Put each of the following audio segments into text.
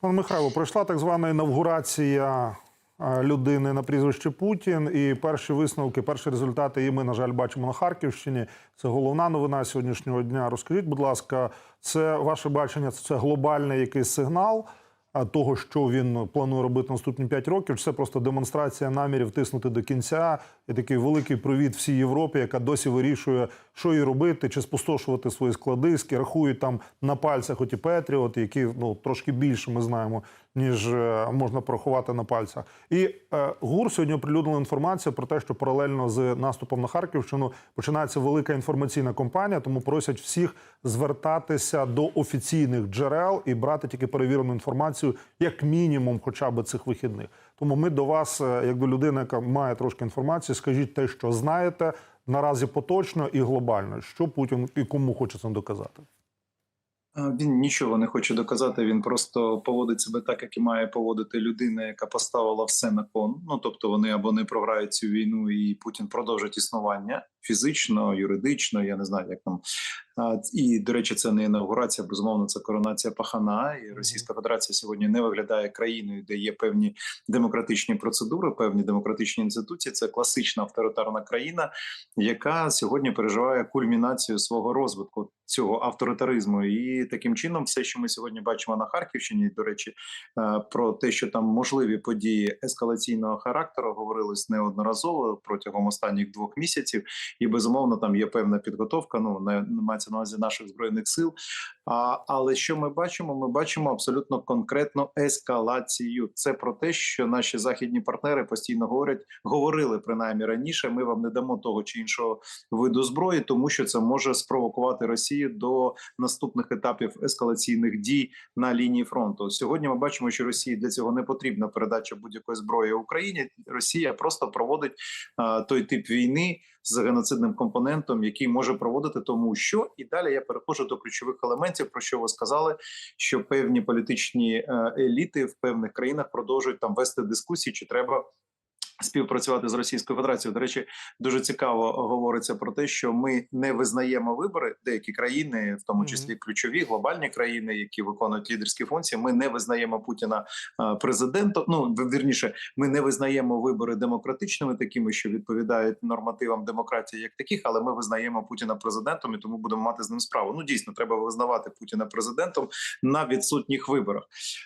Пане Михайло, пройшла так звана інавгурація е, людини на прізвище Путін. І перші висновки, перші результати і ми, на жаль, бачимо на Харківщині. Це головна новина сьогоднішнього дня. Розкажіть, будь ласка, це ваше бачення? Це глобальний якийсь сигнал того, що він планує робити наступні 5 років? Чи це просто демонстрація намірів тиснути до кінця? І такий великий привіт всій Європі, яка досі вирішує, що їй робити, чи спустошувати свої склади, рахують там на пальцях оті Петріот, які ну трошки більше ми знаємо, ніж е, можна порахувати на пальцях. І е, ГУР сьогодні оприлюднила інформацію про те, що паралельно з наступом на Харківщину починається велика інформаційна кампанія, тому просять всіх звертатися до офіційних джерел і брати тільки перевірену інформацію, як мінімум, хоча б цих вихідних. Тому ми до вас, е, як до людини, яка має трошки інформації, скажіть те, що знаєте наразі поточно і глобально, що Путін і кому хоче цим доказати. Він нічого не хоче доказати. Він просто поводить себе так, як і має поводити людина, яка поставила все на кон. Ну тобто вони або не програють цю війну, і Путін продовжить існування фізично, юридично. Я не знаю, як там. І до речі, це не інаугурація, безумовно, це коронація пахана. І Російська Федерація сьогодні не виглядає країною, де є певні демократичні процедури, певні демократичні інституції. Це класична авторитарна країна, яка сьогодні переживає кульмінацію свого розвитку цього авторитаризму. І таким чином, все, що ми сьогодні бачимо на Харківщині, до речі, е, про те, що там можливі події ескалаційного характеру, говорилось неодноразово протягом останніх двох місяців, і безумовно там є певна підготовка. Ну на мається на увазі наших збройних сил. А, але що ми бачимо? Ми бачимо абсолютно конкретну ескалацію. Це про те, що наші західні партнери постійно говорять, говорили принаймні раніше. Ми вам не дамо того чи іншого виду зброї, тому що це може спровокувати Росію до наступних етапів ескалаційних дій на лінії фронту. Сьогодні ми бачимо, що Росії для цього не потрібна передача будь-якої зброї Україні. Росія просто проводить а, той тип війни з геноцидним компонентом, який може проводити тому, що і далі я переходжу до ключових елементів, про що ви сказали, що певні політичні е, еліти в певних країнах продовжують там вести дискусії, чи треба. Співпрацювати з Російською Федерацією до речі, дуже цікаво говориться про те, що ми не визнаємо вибори. Деякі країни, в тому числі ключові глобальні країни, які виконують лідерські функції. Ми не визнаємо Путіна е, президентом. Ну вірніше, ми не визнаємо вибори демократичними, такими, що відповідають нормативам демократії, як таких, але ми визнаємо Путіна президентом і тому будемо мати з ним справу. Ну дійсно, треба визнавати Путіна президентом на відсутніх виборах.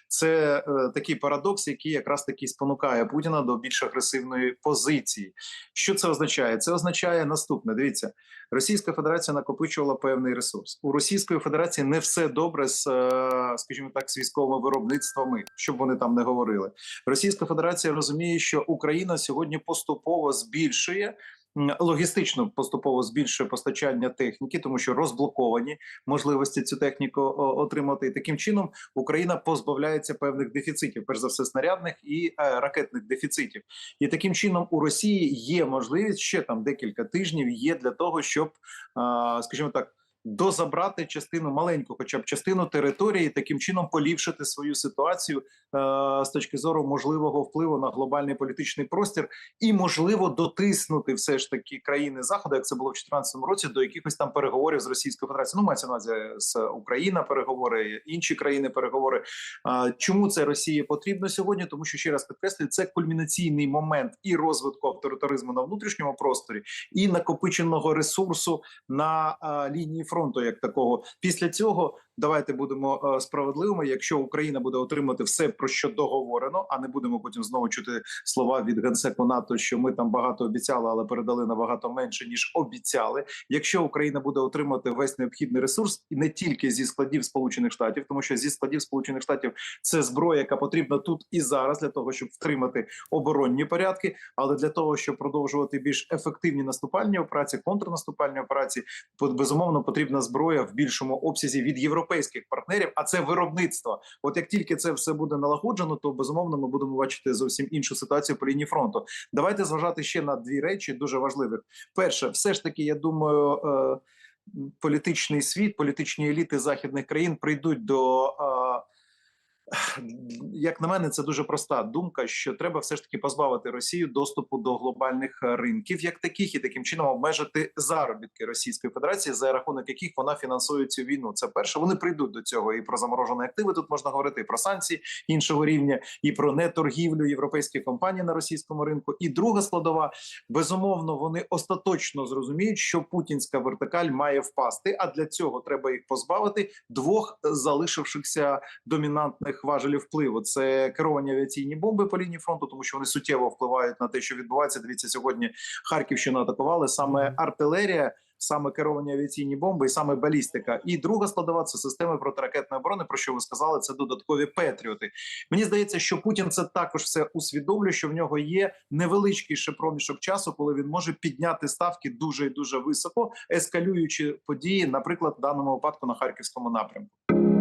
Це е, такий парадокс, який якраз таки спонукає Путіна до більш агресивної позиції. Що це означає? Це означає наступне. Дивіться, Російська Федерація накопичувала певний ресурс. У Російської Федерації не все добре з, е, скажімо так, з військовими виробництвами, щоб вони там не говорили. Російська Федерація розуміє, що Україна сьогодні поступово збільшує. Логістично поступово збільшує постачання техніки, тому що розблоковані можливості цю техніку отримати. І таким чином Україна позбавляється певних дефіцитів, перш за все, снарядних і е, ракетних дефіцитів. І таким чином у Росії є можливість ще там декілька тижнів є для того, щоб, скажімо так. Дозабрати частину маленьку, хоча б частину території, таким чином поліпшити свою ситуацію е, з точки зору можливого впливу на глобальний політичний простір, і можливо дотиснути все ж таки країни заходу, як це було в 2014 році, до якихось там переговорів з Російською Федерацією. Ну мається на увазі з Україна переговори, інші країни переговори. Е, чому це Росії потрібно сьогодні? Тому що ще раз підкреслюю, це кульмінаційний момент і розвитку авторитаризму на внутрішньому просторі, і накопиченого ресурсу на е, лінії фронту, як такого. Після цього давайте будемо е, справедливими. Якщо Україна буде отримати все про що договорено, а не будемо потім знову чути слова від генсеку НАТО, що ми там багато обіцяли, але передали набагато менше ніж обіцяли. Якщо Україна буде отримати весь необхідний ресурс, і не тільки зі складів Сполучених Штатів, тому що зі складів Сполучених Штатів це зброя, яка потрібна тут і зараз для того, щоб втримати оборонні порядки, але для того, щоб продовжувати більш ефективні наступальні операції, контрнаступальні операції, безумовно потрібна зброя в більшому обсязі від європейських партнерів. А це виробництво. От як тільки це все буде налагоджено, то безумовно ми будемо бачити зовсім іншу ситуацію по лінії фронту. Давайте зважати ще на дві речі дуже важливих. Перше, все ж таки, я думаю. Е Політичний світ, політичні еліти західних країн прийдуть до е, Як на мене, це дуже проста думка, що треба все ж таки позбавити Росію доступу до глобальних е, ринків, як таких, і таким чином обмежити заробітки Російської Федерації, за рахунок яких вона фінансує цю війну. Це перше. Вони прийдуть до цього і про заморожені активи. Тут можна говорити і про санкції іншого рівня, і про неторгівлю європейських компаній на російському ринку. І друга складова безумовно, вони остаточно зрозуміють, що путінська вертикаль має впасти. А для цього треба їх позбавити двох залишившихся домінантних важелів впливу. Це керовані авіаційні бомби по лінії фронту, тому що вони суттєво впливають на те, що відбувається. Дивіться, сьогодні Харківщину атакували саме артилерія. Саме керовані авіаційні бомби і саме балістика, і друга складова це системи протиракетної оборони. Про що ви сказали? Це додаткові петріоти. Мені здається, що Путін це також все усвідомлює, що в нього є невеличкий ще проміжок часу, коли він може підняти ставки дуже і дуже високо, ескалюючи події, наприклад, в даному випадку на харківському напрямку.